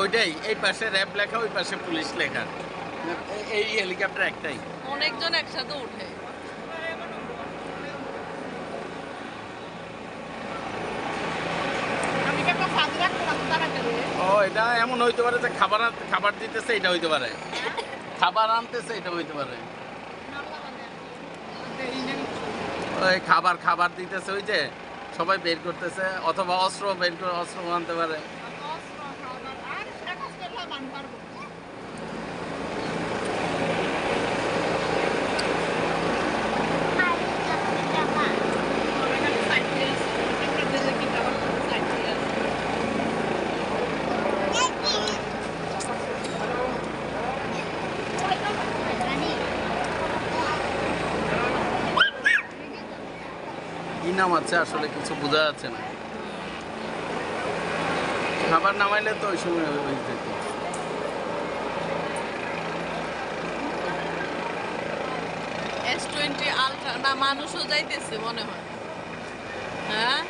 ওইটাই এই পাশে র্যাব লেখা ওই পাশে পুলিশ লেখা। এই হেলিকপ্টার একটাই। অনেকজন একসাথে উঠে। ও এটা এমন হইতে পারে যে খাবার খাবার দিতেছে এটা হইতে পারে। খাবার আনতেছে এটা হইতে পারে। ওই খাবার খাবার দিতেছে ওই যে সবাই বের করতেছে অথবা অস্ত্র বের করে অস্ত্র আনতে পারে। নাম আছে? আসলে কিছু বোঝা যাচ্ছে না। খাবার নামাইলে তো ওই সময় যেত টোয়েন্টি আলট্রা না মানুষও যাইতেছে মনে হয়। হ্যাঁ?